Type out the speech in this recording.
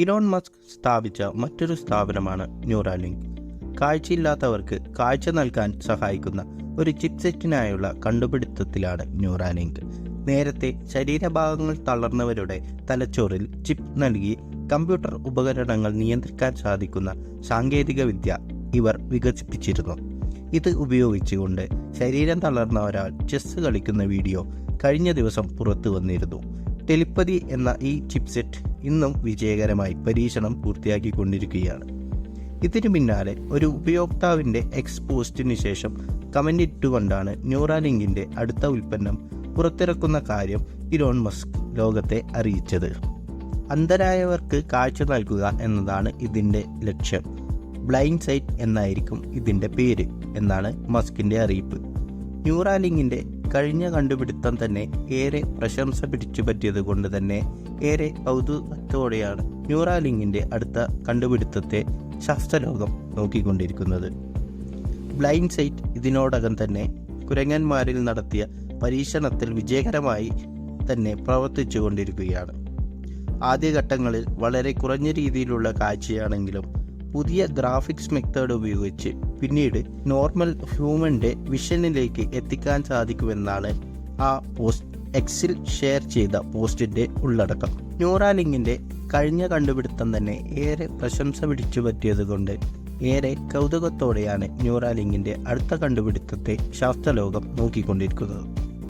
Elon Musk സ്ഥാപിച്ച മറ്റൊരു സ്ഥാപനമാണ് ന്യൂറാലിങ്ക്. കാഴ്ചയില്ലാത്തവർക്ക് കാഴ്ച നൽകാൻ സഹായിക്കുന്ന ഒരു ചിപ്സെറ്റിനായുള്ള കണ്ടുപിടുത്തത്തിലാണ് ന്യൂറാലിങ്ക്. നേരത്തെ ശരീരഭാഗങ്ങൾ തളർന്നവരുടെ തലച്ചോറിൽ ചിപ്പ് നൽകി കമ്പ്യൂട്ടർ ഉപകരണങ്ങൾ നിയന്ത്രിക്കാൻ സാധിക്കുന്ന സാങ്കേതികവിദ്യ ഇവർ വികസിപ്പിച്ചിരുന്നു. ഇത് ഉപയോഗിച്ചുകൊണ്ട് ശരീരം തളർന്ന ഒരാൾ ചെസ് കളിക്കുന്ന വീഡിയോ കഴിഞ്ഞ ദിവസം പുറത്തു വന്നിരുന്നു. ടെലിപ്പതി എന്ന ഈ ചിപ്സെറ്റ് ഇന്നും വിജയകരമായി പരീക്ഷണം പൂർത്തിയാക്കിക്കൊണ്ടിരിക്കുകയാണ്. ഇതിനു പിന്നാലെ ഒരു ഉപയോക്താവിന്റെ എക്സ് പോസ്റ്റിന് ശേഷം കമന്റ് ഇട്ടുകൊണ്ടാണ് ന്യൂറാലിങ്കിന്റെ അടുത്ത ഉൽപ്പന്നം പുറത്തിറക്കുന്ന കാര്യം ഇലോൺ മസ്ക് ലോകത്തെ അറിയിച്ചത്. അന്ധരായവർക്ക് കാഴ്ച നൽകുക എന്നതാണ് ഇതിന്റെ ലക്ഷ്യം. ബ്ലൈൻഡ് സൈറ്റ് എന്നായിരിക്കും ഇതിന്റെ പേര് എന്നാണ് മസ്കിന്റെ അറിയിപ്പ്. ന്യൂറാലിങ്കിന്റെ കഴിഞ്ഞ കണ്ടുപിടുത്തം തന്നെ ഏറെ പ്രശംസ പിടിച്ചു പറ്റിയത് കൊണ്ട് തന്നെ ഏറെ കൗതുകത്തോടെയാണ് ന്യൂറാലിങ്കിന്റെ അടുത്ത കണ്ടുപിടുത്തത്തെ ശാസ്ത്രലോകം നോക്കിക്കൊണ്ടിരിക്കുന്നത്. ബ്ലൈൻഡ് സൈറ്റ് ഇതിനോടകം തന്നെ കുരങ്ങന്മാരിൽ നടത്തിയ പരീക്ഷണത്തിൽ വിജയകരമായി തന്നെ പ്രവർത്തിച്ചു കൊണ്ടിരിക്കുകയാണ് ആദ്യഘട്ടങ്ങളിൽ വളരെ കുറഞ്ഞ രീതിയിലുള്ള കാഴ്ചയാണെങ്കിലും പുതിയ ഗ്രാഫിക്സ് മെത്തേഡ് ഉപയോഗിച്ച് പിന്നീട് നോർമൽ ഹ്യൂമന്റെ വിഷനിലേക്ക് എത്തിക്കാൻ സാധിക്കുമെന്നാണ് ആ പോസ്റ്റ് എക്സിൽ ഷെയർ ചെയ്ത പോസ്റ്റിന്റെ ഉള്ളടക്കം. ന്യൂറാലിങ്കിന്റെ കഴിഞ്ഞ കണ്ടുപിടുത്തം തന്നെ ഏറെ പ്രശംസ പിടിച്ചു പറ്റിയത് കൊണ്ട് ഏറെ കൗതുകത്തോടെയാണ് ന്യൂറാലിങ്കിന്റെ അടുത്ത കണ്ടുപിടുത്തത്തെ ശാസ്ത്രലോകം നോക്കിക്കൊണ്ടിരിക്കുന്നത്.